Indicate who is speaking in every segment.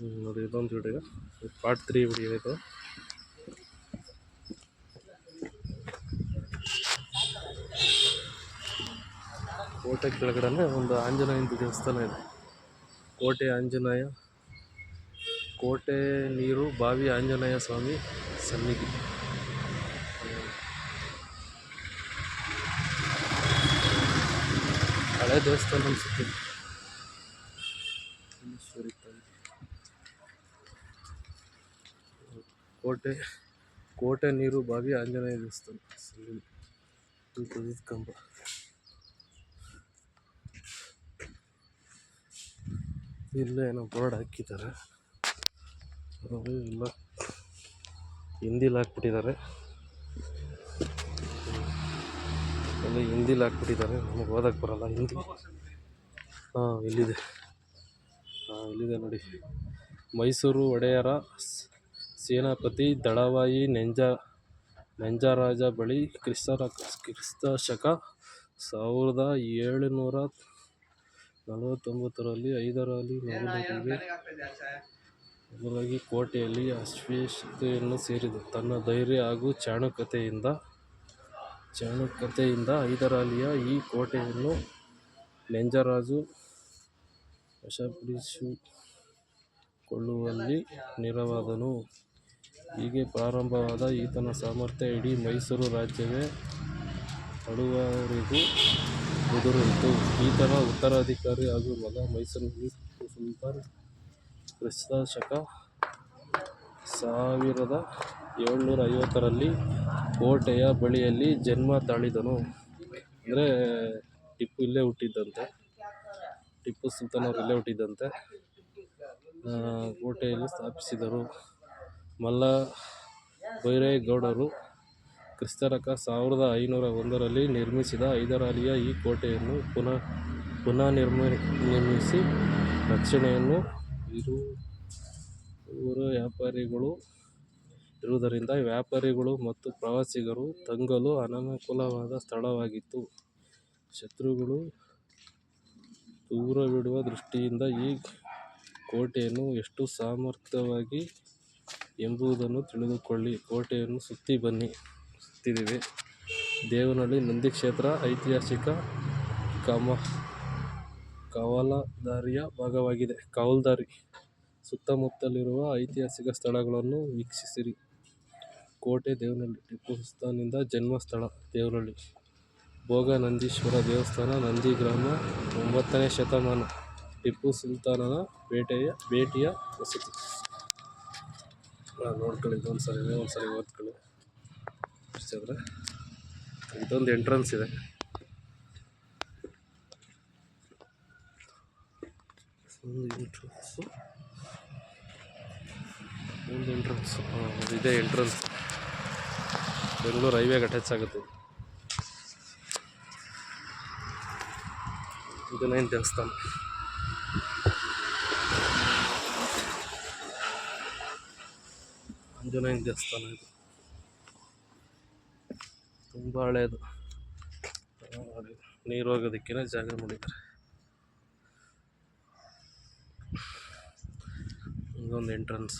Speaker 1: ನೋಡಿ ಇದೊಂದು video part three video ಇದು. ಕೋಟೆ ಕೆಳಗಡೆ ಒಂದು ಆಂಜನೇಯನ ದೇವಸ್ಥಾನ ಇದೆ. ಕೋಟೆ ಆಂಜನೇಯ, ಕೋಟೆ ನೀರು, ಬಾವಿ ಆಂಜನೇಯ ಸ್ವಾಮಿ ಸನ್ನಿಧಿ. ಹಳೆ ದೇವಸ್ಥಾನ ಅನ್ಸುತ್ತೆ. ಕೋಟೆ ಕೋಟೆ ನೀರು ಬಾವಿ ಆಂಜನೇಯ ದೇವಸ್ಥಾನ. ಕಂಬ. ಇಲ್ಲೇ ಏನೋ ಬೋರ್ಡ್ ಹಾಕಿದ್ದಾರೆ. ಇಲ್ಲ ಹಿಂದಿಲಿ ಹಾಕ್ಬಿಟ್ಟಿದ್ದಾರೆ. ಎಲ್ಲ ಹಿಂದಿಲಿ ಹಾಕ್ಬಿಟ್ಟಿದ್ದಾರೆ. ನಮಗೆ ಓದಕ್ಕೆ ಬರಲ್ಲ, ಹಿಂದಿ. ಹಾಂ, ಇಲ್ಲಿದೆ. ಹಾಂ, ಇಲ್ಲಿದೆ ನೋಡಿ. ಮೈಸೂರು ಒಡೆಯರ ಸೇನಾಪತಿ ದಳವಾಯಿ ನೆಂಜ, ನೆಂಜರಾಜ ಬಳಿ ಕ್ರಿಸ್ತರ ಕ್ರಿಸ್ತ ಶಕ ಸಾವಿರದ ಏಳುನೂರ ನಲವತ್ತೊಂಬತ್ತರಲ್ಲಿ ಐದರಲ್ಲಿ ಮೊದಲಿಗೆ ಮೊದಲಾಗಿ ಕೋಟೆಯಲ್ಲಿ ಅಶ್ವೇಶತೆಯನ್ನು ಸೇರಿದ. ತನ್ನ ಧೈರ್ಯ ಹಾಗೂ ಚಾಣುಕತೆಯಿಂದ ಚಾಣುಕತೆಯಿಂದ ಹೈದರಾಲಿಯ ಈ ಕೋಟೆಯನ್ನು ನೆಂಜರಾಜು ವಶಪಡಿಸಿಕೊಳ್ಳುವಲ್ಲಿ ನೆರವಾದನು. ಹೀಗೆ ಪ್ರಾರಂಭವಾದ ಈತನ ಸಾಮರ್ಥ್ಯ ಇಡೀ ಮೈಸೂರು ರಾಜ್ಯವೇ ಆಳುವವರೆಗೂ ಮುದುರಿತು ಈತನ ಉತ್ತರಾಧಿಕಾರಿ ಹಾಗೂ ಮಗ ಮೈಸೂರಿನಲ್ಲಿ ಸುಲ್ತಾನ್ ಕ್ರಿಸ್ತ ಶಕ ಸಾವಿರದ ಏಳ್ನೂರ ಐವತ್ತರಲ್ಲಿ ಕೋಟೆಯ ಬಳಿಯಲ್ಲಿ ಜನ್ಮ ತಾಳಿದನು. ಅಂದರೆ ಟಿಪ್ಪು ಇಲ್ಲೇ ಹುಟ್ಟಿದ್ದಂತೆ. ಟಿಪ್ಪು ಸುಲ್ತಾನ್ ಅವರು ಇಲ್ಲೇ ಹುಟ್ಟಿದ್ದಂತೆ. ಕೋಟೆಯಲ್ಲಿ ಸ್ಥಾಪಿಸಿದರು. ಮಲ್ಲ ಭೈರೇಗೌಡರು ಕ್ರಿಸ್ತರಕ ಸಾವಿರದ ಐನೂರ ಒಂದರಲ್ಲಿ ನಿರ್ಮಿಸಿದ ಹೈದರಾಲಿಯ ಈ ಕೋಟೆಯನ್ನು ಪುನಃ ಪುನಃ ನಿರ್ಮ ನಿರ್ಮಿಸಿ ರಕ್ಷಣೆಯನ್ನು ಇರು ಊರ ವ್ಯಾಪಾರಿಗಳು ಇರುವುದರಿಂದ ವ್ಯಾಪಾರಿಗಳು ಮತ್ತು ಪ್ರವಾಸಿಗರು ತಂಗಲು ಅನನುಕೂಲವಾದ ಸ್ಥಳವಾಗಿತ್ತು. ಶತ್ರುಗಳು ದೂರವಿಡುವ ದೃಷ್ಟಿಯಿಂದ ಈ ಕೋಟೆಯನ್ನು ಎಷ್ಟು ಸಾಮರ್ಥ್ಯವಾಗಿ ಎಂಬುದನ್ನು ತಿಳಿದುಕೊಳ್ಳಿ. ಕೋಟೆಯನ್ನು ಸುತ್ತಿ ಬನ್ನಿ. ಸುತ್ತಿದ್ದೀವಿ. ದೇವನಹಳ್ಳಿ ನಂದಿ ಕ್ಷೇತ್ರ ಐತಿಹಾಸಿಕ ಕಮ, ಕವಲದಾರಿಯ ಭಾಗವಾಗಿದೆ. ಕವಲ್ದಾರಿ. ಸುತ್ತಮುತ್ತಲಿರುವ ಐತಿಹಾಸಿಕ ಸ್ಥಳಗಳನ್ನು ವೀಕ್ಷಿಸಿರಿ. ಕೋಟೆ, ದೇವನಹಳ್ಳಿ. ಟಿಪ್ಪು ಸುಲ್ತಾನಿಂದ ಜನ್ಮಸ್ಥಳ ದೇವನಹಳ್ಳಿ. ಭೋಗನಂದೀಶ್ವರ ದೇವಸ್ಥಾನ ನಂದಿ ಗ್ರಾಮ ಒಂಬತ್ತನೇ ಶತಮಾನ. ಟಿಪ್ಪು ಸುಲ್ತಾನನ ಬೇಟೆಯ ಭೇಟಿಯ ವಸತಿ. ನೋಡ್ಕೊಳ್ಳಿ ಇದೊಂದು ಸರಿ ಒಂದು ಸರಿ ಓದ್ಕೊಳ್ಳಿ ಇದೊಂದು ಎಂಟ್ರೆನ್ಸ್ ಇದೆ. ಒಂದು ಎಂಟ್ರೆನ್ಸು ಒಂದು ಎಂಟ್ರೆನ್ಸ್ ಇದೇ ಎಂಟ್ರೆನ್ಸ್ ಬೆಂಗಳೂರು ಹೈವೇಗೆ ಅಟ್ಯಾಚ್ ಆಗುತ್ತೆ. ಇದು ಏನು ದೇವಸ್ಥಾನ. ಆಂಜನೇಯನ ದೇವಸ್ಥಾನ ಇದು ತುಂಬ ಹಳೆಯದು. ನೀರು ಹೋಗೋದಕ್ಕೆ ಜಾಗ ಮಾಡಿದ್ದಾರೆ ಇದೊಂದು ಎಂಟ್ರೆನ್ಸ್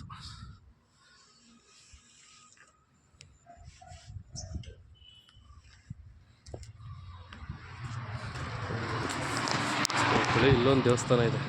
Speaker 1: ಇಲ್ಲೊಂದು ದೇವಸ್ಥಾನ ಇದೆ.